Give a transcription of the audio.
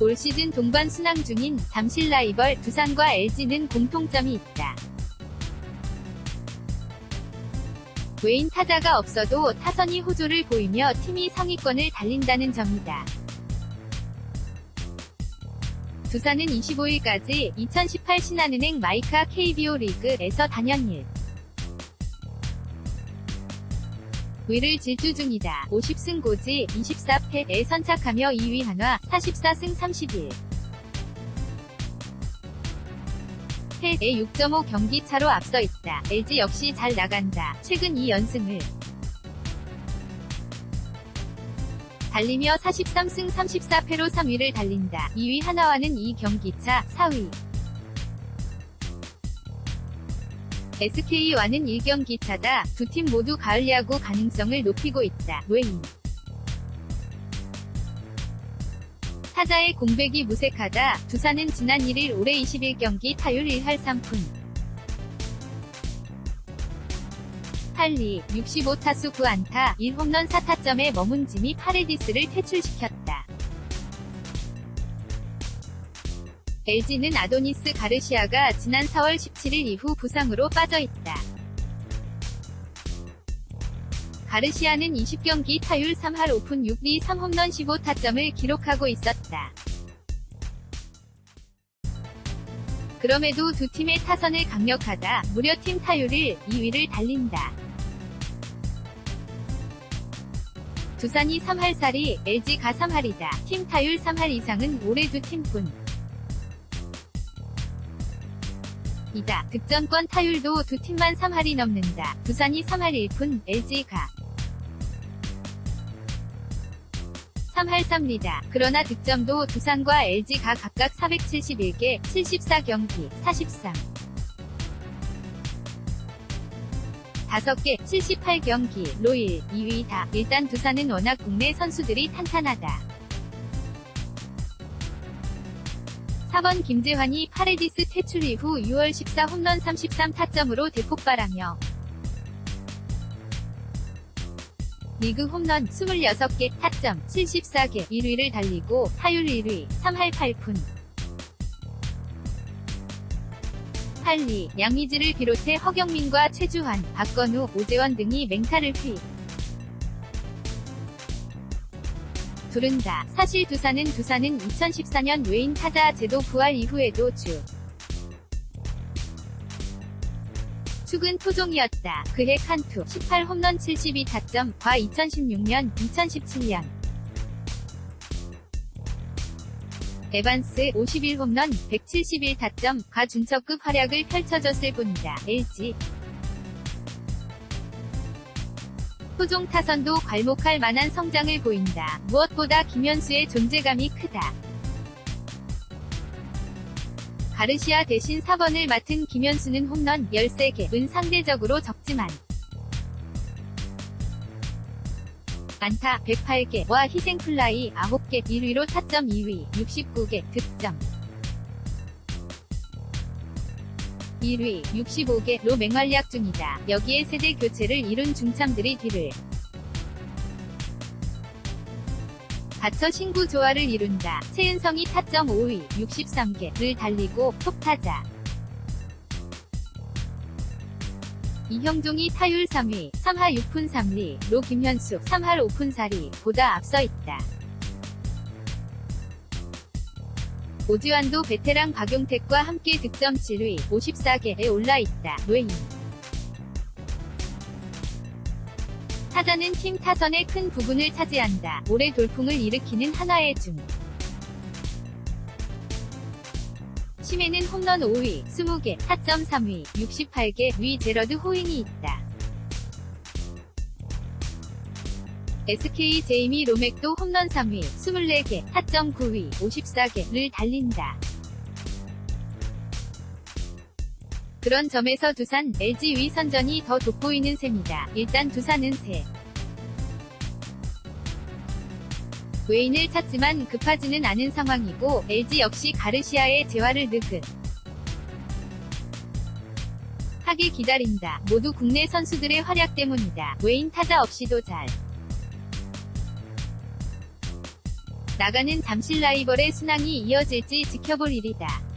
올 시즌 동반 순항 중인 잠실 라이벌 두산과 LG는 공통점이 있다. 외인 타자가 없어도 타선이 호조를 보이며 팀이 상위권을 달린다는 점이다. 두산은 25일까지 2018 신한은행 마이카 KBO 리그에서 단연 1. 위를 질주 중이다. 50승 고지 24패에 선착하며 2위 한화 44승 31. 패에 6.5 경기 차로 앞서 있다. LG 역시 잘 나간다. 최근 2연승을 달리며 43승 34패로 3위를 달린다. 2위 하나와는 2경기차 4위. SK와는 1경기 차다. 두 팀 모두 가을 야구 가능성을 높이고 있다. 외인 타자의 공백이 무색하다. 두산은 지난 1일 올해 21경기 타율 1할 3푼. 8리 65타수 9안타 1홈런 4타점에 머문 짐이 파레디스를 퇴출시켰다. LG는 아도니스 가르시아가 지난 4월 17일 이후 부상으로 빠져있다. 가르시아는 20경기 타율 3할 5푼 6리 3홈런 15타점을 기록하고 있었다. 그럼에도 두 팀의 타선을 강력하다. 무려 팀 타율을 2위를 달린다. 두산이 3할 4리, LG가 3할이다. 팀 타율 3할 이상은 올해 두 팀뿐. 이다. 득점권 타율도 두 팀만 3할이 넘는다. 두산이 3할 1푼, LG가 3할 3리다. 그러나 득점도 두산과 LG가 각각 471개, 74경기, 43. 5개, 78경기, 로일, 2위다. 일단 두산은 워낙 국내 선수들이 탄탄하다. 4번 김재환이 파레디스 퇴출 이후 6월 14 홈런 33타점으로 대폭발하며 리그 홈런 26개, 타점 74개, 1위를 달리고 타율 1위, 3할 8푼. 8리, 양의지를 비롯해 허경민과 최주환, 박건우, 오재원 등이 맹타를 휘. 두른다. 사실 두산은 두산은 2014년 외인 타자 제도 부활 이후에도 주 축은 토종이었다. 그해 칸투 18 홈런 72 타점, 과 2016년, 2017년. 에반스 51 홈런 171 타점, 과 준척급 활약을 펼쳐줬을 뿐이다. LG 토종 타선도 괄목할 만한 성장을 보인다. 무엇보다 김현수의 존재감이 크다. 가르시아 대신 4번을 맡은 김현수는 홈런 13개,은 상대적으로 적지만 안타 108개 와 희생플라이 9개 1위로 타점 2위 69개 득점 1위 65개로 맹활약 중이다. 여기에 세대 교체를 이룬 중참들이 뒤를 받쳐 신구 조화를 이룬다. 최은성이 타점 5위 63개를 달리고 톱타자 이형종이 타율 3위 3할 6푼 3리로 김현숙 3할 5푼 4리 보다 앞서 있다. 오지환도 베테랑 박용택과 함께 득점 7위 54개에 올라있다. 외인 타자는 팀 타선의 큰 부분을 차지한다. 올해 돌풍을 일으키는 하나의 중. 심해는 홈런 5위, 20개, 타점 3위, 68개, 위 제러드 호잉이 있다. SK 제이미 로맥도 홈런 3위, 24개, 타점 9위, 54개를 달린다. 그런 점에서 두산, LG 위 선전이 더 돋보이는 셈이다. 일단 두산은 세. 외인을 찾지만 급하지는 않은 상황이고 LG 역시 가르시아의 재활을 느긋 하게 기다린다. 모두 국내 선수들의 활약 때문이다. 외인 타자 없이도 잘 나가는 잠실 라이벌의 순항이 이어질지 지켜볼 일이다.